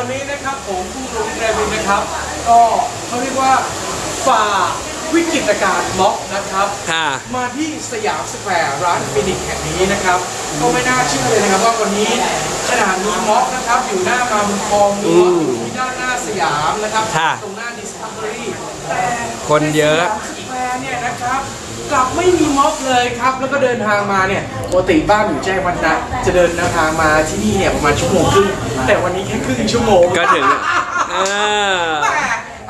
นะครับ ก็เขาเรียกว่าฝ่าวิกฤตการณ์ม็อบนะครับ ค่ะ มาที่สยามสแควร์ร้านฟินิกแห่งนี้นะครับ ก็ไม่น่าเชื่อเลยนะครับว่าวันนี้ขนาดมีม็อบนะครับอยู่หน้ามาบุญคลองมีม็อบอยู่ที่ด้านหน้าสยามนะครับ ค่ะ ตรงหน้าดิสคัฟเวอรี่แต่คนเยอะในสยามสแควร์ เนี่ยนะครับกลับไม่มีม็อบเลยครับ แล้วก็เดินทางมาเนี่ยปกติบ้านอยู่แจ้งวัฒนะจะเดินทางมาที่นี่เนี่ยประมาณชั่วโมงครึ่งแต่วันนี้แค่ครึ่งชั่วโมงก็ถึงเออแต่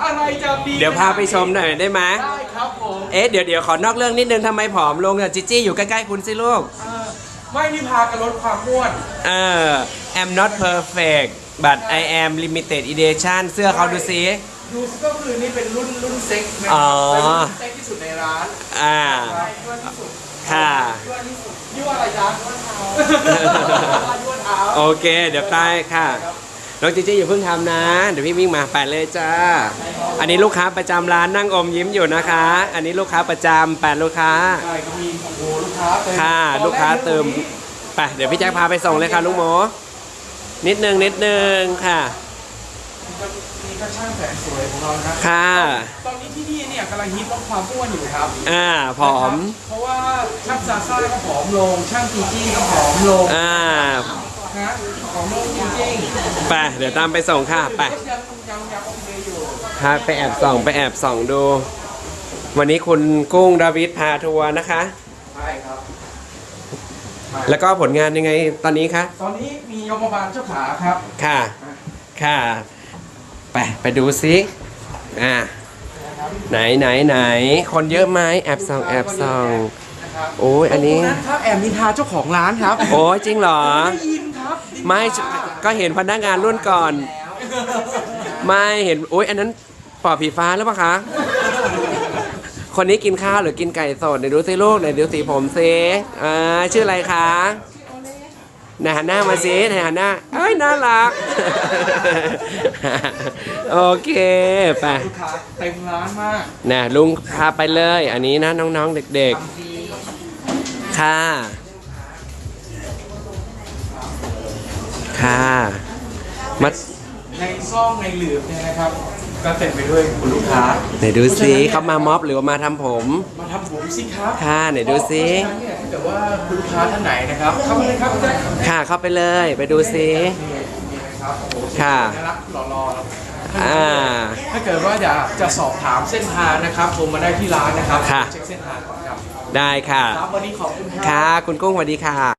อะไรจะดีเดี๋ยวพาไปชมหน่อยได้ไหมได้ครับผมเอ๊ะเดี๋ยวเดี๋ยวขอนอกเรื่องนิดนึงทำไมผอมลงอะจิจี้อยู่ใกล้ๆคุณสิลูก เออไม่นี่พากันลดความอ้วนเออ I'm not perfect but I am limited edition เสื้อเขาดูสิ ดูสิก็คือนี่เป็นรุ่นรุ่นเซ็กนะอ๋อ เป็นรุ่นเซ็กที่สุดในร้านอ่ายั่วที่สุดค่ะ ยั่วที่สุดยั่วอะไรจ๊ะยั่วเท้าโอเค เดี๋ยวไปค่ะน้องจิจี้อย่าเพิ่งทำนะ เดี๋ยวพี่วิ่งมาไปเลยจ้า อันนี้ลูกค้าประจำร้านนั่งอมยิ้มอยู่นะคะ อันนี้ลูกค้าประจำแปดลูกค้า ใช่ก็มีโอ้โหลูกค้าเติมค่ะ ลูกค้าเติม ไป เดี๋ยวพี่แจ็คพาไปส่งเลยค่ะลุงหมอนิดนึงนิดนึงค่ะ นี่ก็ช่างแสนสวยของเรานะค่ะ ตอนนี้ที่นี่เนี่ยกำลังฮิตลดความอ้วนอยู่ครับอ่าผอมนะครับเพราะว่าช่างซาซ่าก็ผอมลง ช่างจีจี้ก็ผอมลงอ่าฮะผอมลงจริงๆไปเดี๋ยวตามไปส่งค่ะไปยังยังยังโอเคอยู่พาไปแอบส่องไปแอบส่องดู วันนี้คุณกุ้งดาวิดพาทัวร์นะคะใช่ครับแล้วก็ผลงานยังไงตอนนี้คะ ตอนนี้มียมบาลเจ้าขาครับ ค่ะ ค่ะ ไปไปดูซิอ่าไหนไหนไหนคนเยอะไหมแอบส่องแอบส่องนะครับโอ้ยอันนี้ ตรงนั้นครับแอบนินทาเจ้าของร้านครับโอ้ยจริงเหรอ ได้ยินครับนินทาไม่ก็เห็นพนักงานรุ่นก่อน ไม่เห็นโอ้ยอันนั้นปอบผีฟ้าหรือเปล่าคะ คนนี้กินข้าวหรือกินไก่สดไหนดูสิลูกไหนดูสีผมซิอ่าชื่ออะไรคะ ไหนหันหน้ามาสิไหนหันหน้าเอ้ยน่ารัก โอเคไปลูกค้าเต็มร้านมากนะลุงพาไปเลย อันนี้นะน้องๆเด็ก ๆ ค่ะ ค่ะมาในซ่องในหลืบเนี่ยนะครับ ก็เต็มไปด้วยคุณลูกค้าไหนดูซิเขามาม็อบหรือว่ามาทำผม มาทำผมสิครับค่ะไหนดูซิ เพราะฉะนั้นเนี่ยถ้าเกิดว่าคุณลูกค้าท่านไหนนะครับเข้ามาเลยครับได้ครับค่ะเข้าไปเลยไปดูซิ นี่นะครับโอ้โหค่ะ น่ารักหล่อๆ อ่า ถ้าเกิดว่าอยากจะสอบถามเส้นทางนะครับโทรมาได้ที่ร้านนะครับค่ะ เช็คเส้นทางก่อนครับได้ค่ะ ครับวันนี้ขอบคุณครับ ค่ะ คุณกุ้งสวัสดีค่ะ